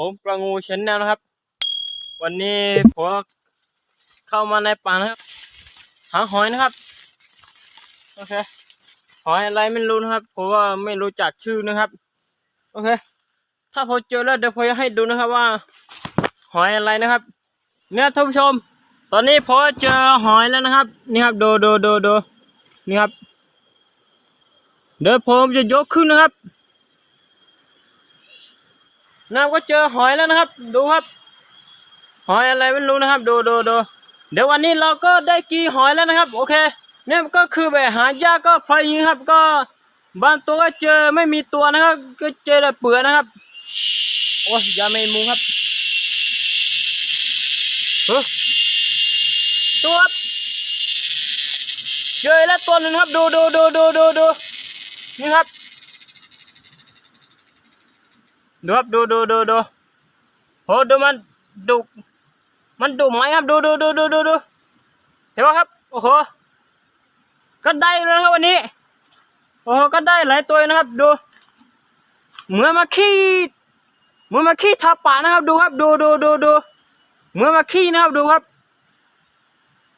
ผมประงูชนแนลนะครับ วันนี้ผมเข้ามาในป่านะครับ หาหอยนะครับ โอเค หอยอะไรไม่รู้นะครับ ผมว่าไม่รู้จักชื่อนะครับ โอเค ถ้าผมเจอแล้วเดี๋ยวผมจะให้ดูนะครับว่า หอยอะไรนะครับ เนี่ยท่านผู้ชม ตอนนี้ผมเจอหอยแล้วนะครับ นี่ครับดูดูดูดูนี่ครับ เดี๋ยวผมจะยกขึ้นนะครับ น้าก็เจอหอยแล้วนะครับ ดูครับ หอยอะไรไม่รู้นะครับ ดูดูดูเดี๋ยววันนี้เราก็ได้กี่หอยแล้วนะครับ โอเคเนี่ยก็คือแบบหายากก็พลอยยิงครับ ก็บางตัวก็เจอไม่มีตัวนะครับ ก็เจอแต่เปลือนะครับ โอ้ยอยาไม่มุงครับเฮ้ยตัวครับเจอแล้วตัวหนึ่งครับ ดูดูดูดูดูดูนี่ครับ ดูครับดูดูดูดูโหดูมันดุมันดุไหมครับ ดูดูดูดูดูดูเห็นไหมครับ โอ้โหก็ได้แล้วครับวันนี้ โอ้โหก็ได้หลายตัวนะครับ ดู เหมือนมาขี้เหมือนมาขี้ทาปานะครับ ดูครับ ดูดูดูดูเหมือนมาขี้นะครับดูครับ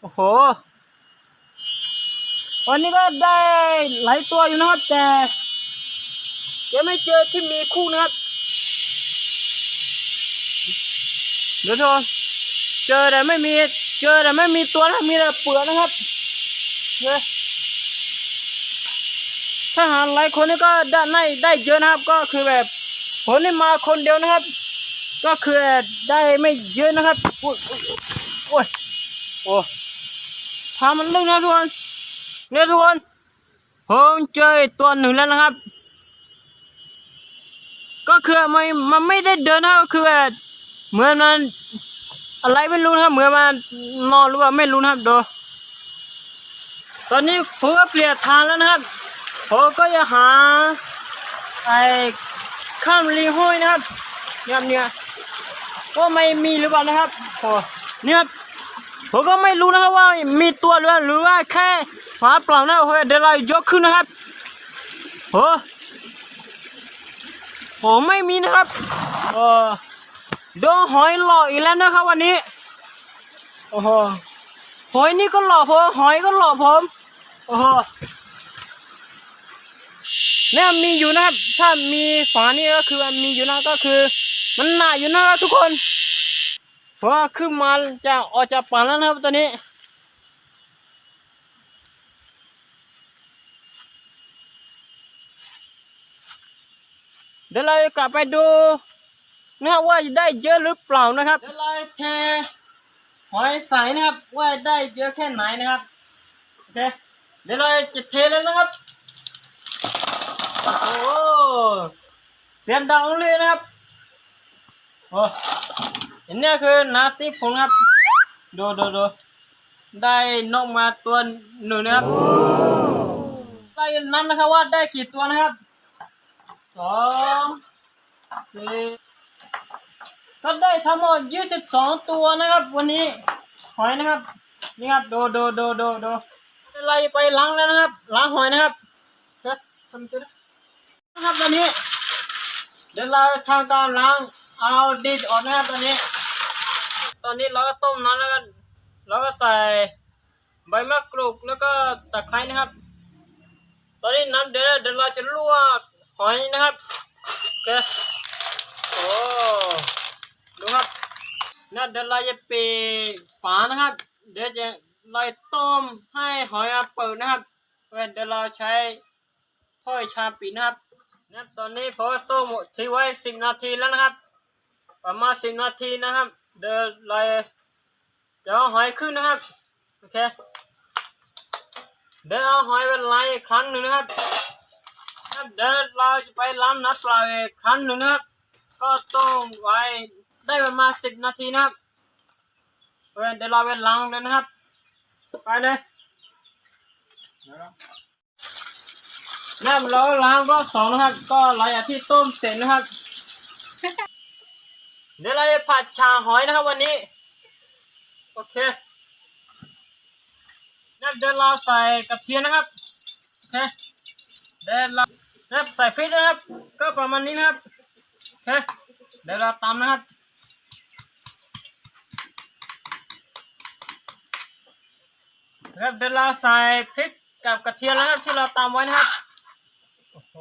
โอ้โหวันนี้ก็ได้หลายตัวอยู่นะครับแต่ยังไม่เจอที่มีคู่นะครับ เดี๋ยวโทรเจอแต่ไม่มี เจอแต่ไม่มีตัวนะมีแต่เปลือกนะครับเฮ้ยถ้าหารหลายคนนี่ก็ได้ได้ได้เยอะนะครับ ก็คือแบบผมนี่มาคนเดียวนะครับ ก็คือได้ไม่เยอะนะครับโอ้ยโอ้ยโอ้พามันลึกนะทุกคนเนี่ยทุกคนผมเจอตัวหนึ่งแล้วนะครับ ก็คือมันมันไม่ได้เดินนะก็คือแบบ เหมือนมันอะไรไม่รู้นะครับ เหมือนมันนอนหรือว่าไม่รู้นะครับดูตอนนี้ผมก็เปลี่ยนทางแล้วนะครับผมก็จะหาไอ้ข้ามรีห้อยนะครับเนี่ยเนี่ยว่าไม่มีหรือเปล่านะครับโอ้เนี่ยผมก็ไม่รู้นะครับว่ามีตัวหรือหรือว่าแค่ฝาเปล่านะโอ้โหเดี๋ยวเรายกขึ้นนะครับโอ้โหไม่มีนะครับเออ ดนหอยหล่ออีกแล้วนะครับวันนี้ โอ้โห หอยนี่ก็หล่อผมหอยก็หล่อผม โอ้โหเนี่ยมีอยู่นะครับ ถ้ามีฝานี่ก็คือมีอยู่นะก็คือ มันหนาอยู่นะครับทุกคนเพราะว่าขึ้นมาจะออกจากป่าแล้วนะครับตอนนี้เดี๋ยวเรากลับไปดู นะว่าได้เยอะหรือเปล่านะครับเดี๋ยวเราเทหอยใสนะครับ ว่าได้เยอะแค่ไหนนะครับโอเคเดี๋ยวเราจะเทแล้วนะครับโอ้เสียงดังเลยนะครับโอ้อันนี้คือนาติผมครับดูดูดูได้นกมาตัวหนึ่งนะครับได้นับนะครับว่าได้กี่ตัวนะครับสองสี่ ก็ได้ทั้งหมดยี่สิบสองตัวนะครับ วันนี้หอยนะครับ นี่ครับดูดูดูดูดูไล่ไปล้างแล้วนะครับล้างหอยนะครับเฮ้ยทำตัวนะครับตอนนี้ เดี๋ยวเราทำการล้างเอาดินออกนะครับตอนนี้ ตอนนี้เราก็ต้มน้ำแล้วก็แล้วก็ใส่ใบมะกรูดแล้วก็ตะไคร้นะครับ ตอนนี้น้ำเดือดเดี๋ยวเราจะลวกหอยนะครับโอเคโอ้ดูครับ นาเดี๋ยวเราจะปิดฝานะครับ เดี๋ยวจะเราต้มให้หอยเปิดนะครับเว้ยเดี๋ยวเราใช้ถ้วยชาปิดนะครับนะตอนนี้ผมต้มทิ้งไว้สิบนาทีแล้วนะครับ ประมาณสิบนาทีนะครับ เดี๋ยวเราเดี๋ยวเอาหอยขึ้นนะครับโอเคเดี๋ยวเอาหอยไปไล่อีกครั้งหนึ่งนะครับครับเดี๋ยวเราจะไปล้างน้ำเปล่าอีกครั้งหนึ่งนะครับ ก็ต้องไว้ ได้ประมาณสิบนาทีนะครับเว้ยเดี๋ยวเราไปล้างเลยนะครับ ไปเลยน้ำเราล้างรอบสองนะครับ ก็หลังจากที่ต้มเสร็จนะครับ เดี๋ยวเราจะผัดชาหอยนะครับวันนี้ โอเคน้ำเดี๋ยวเราใส่กระเทียมนะครับโอเคเดี๋ยวเรานะครับใส่พริกนะครับ ก็ประมาณนี้นะครับโอเคเดี๋ยวเราตำนะครับ นะครับเดี๋ยวเราใส่พริกกับกระเทียมแล้วนะครับที่เราตำไว้นะครับโอ้โห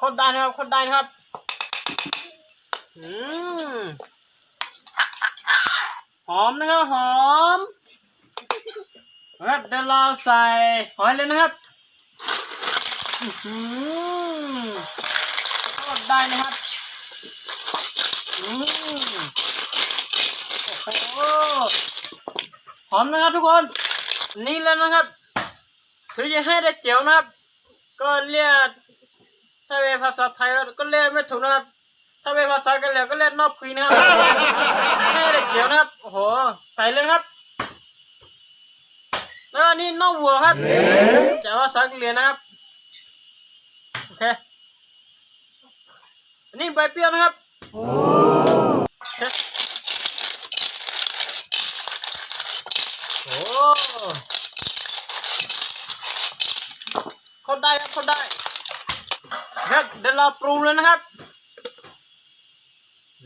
คนได้นะครับคนได้นะครับอืมหอมนะครับหอมนะครับเดี๋ยวเราใส่หอยเลยนะครับอื้อหือทอดได้นะครับอืมโอ้โห อมนะครับทุกคน นี่แล้วนะครับถึงจะให้ได้เจียวนะครับ ก็เรียกถ้าเป็นภาษาไทยก็เรียกไม่ถูกนะครับ ถ้าเป็นภาษากะเหรี่ยก็เรียกนอกคุยนะครับให้ได้เจียวนะครับโอ้โหใส่เลยครับ แล้วอันนี้นอกวัวครับจากภาษากะเหรี่ยนะครับโอเคอันนี้ใบเปรี้ยวนะครับ โอเคโอ้คนได้ครับคนได้ครับเดี๋ยวเราปรุงเลยนะครับ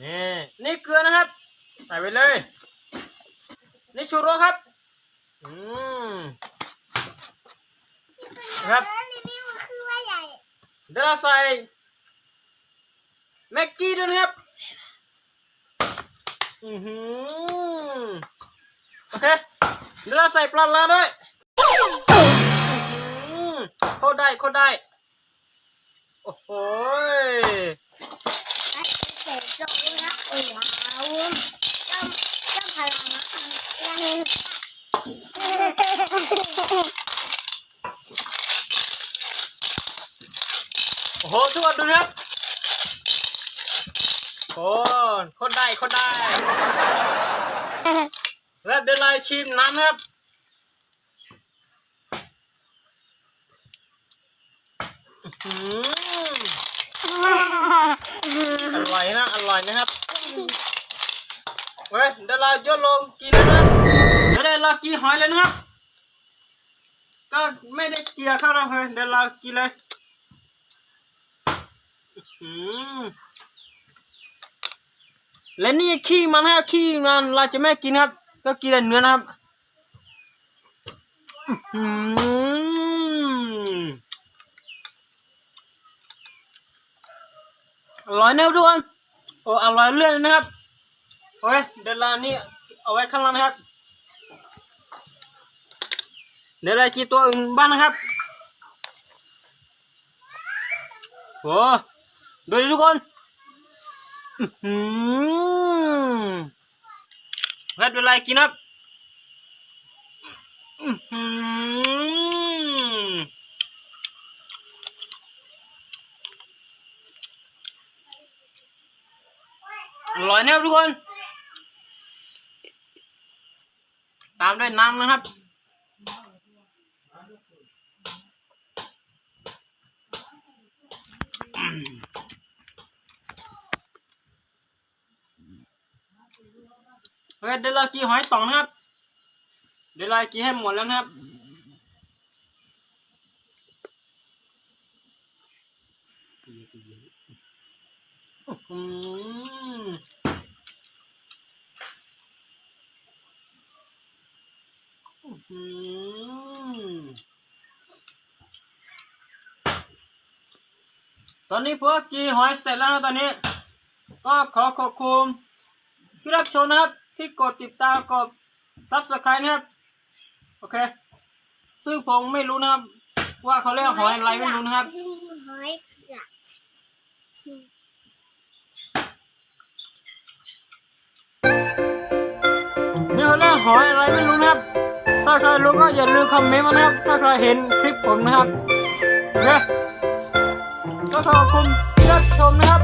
นี่นี่เกลือนะครับ ใส่ไปเลย นี่ชูรสครับ อืมครับนี่นี่มันคือว่าใหญ่เดี๋ยวเราใส่แม็กกี้ด้วยนะครับ อือหือ โอเค เดี๋ยวเราใส่ปลาลาด้วยเข้าได้เข้าได้ โอ้โห้โจ๊กนะเออว้าวจำจำพลังนะยังโอ้โหทุกคนดูนะครับคนคนได้คนได้ แล้วเดี๋ยวเราชิมน้ำครับอร่อยนะอร่อยนะครับเว้ยเดี๋ยวเรายกลงกินเลยนะครับเดี๋ยวเรากินหอยเลยนะครับ ก็ไม่ได้เกลียเข้าเราเลยเดี๋ยวเรากินเลยอืมและนี่ขี้มันนะครับขี้มันเราจะไม่กินครับ ก็กินแต่เนื้อนะครับอร่อยนะครับทุกคนโอ้อร่อยเรื่อยเลยนะครับโอ้ยเดี๋ยวเรานี่เอาไว้ข้างล่างนะครับ เดี๋ยวเรากินตัวอื่นบ้างนะครับโอ้ดูดิทุกคน อื้อ หือครับเวลากินครับอื้อหืออร่อยนะครับทุกคนตามด้วยน้ำนะครับ เฮ้ยเดี๋ยวเรากินหอยตองนะครับ เดี๋ยวเรากินให้หมดแล้วนะครับอื้อหืออื้อหือตอนนี้พวกกีหอยเสร็จแล้วนะตอนนี้ ก็ขอขอบคุณที่รับชมนะครับ ที่กดติดตามกด subscribe นะครับ โอเค ซึ่งผมไม่รู้นะครับ ว่าเขาเรียกหอยอะไรไม่รู้นะครับ หอยนี่เขาเรียกหอยอะไรไม่รู้นะครับ ถ้าใครรู้ก็อย่าลืมคอมเมนต์มานะครับ ถ้าใครเห็นคลิปผมนะครับโอเคก็ขอบคุณที่รับชมนะครับ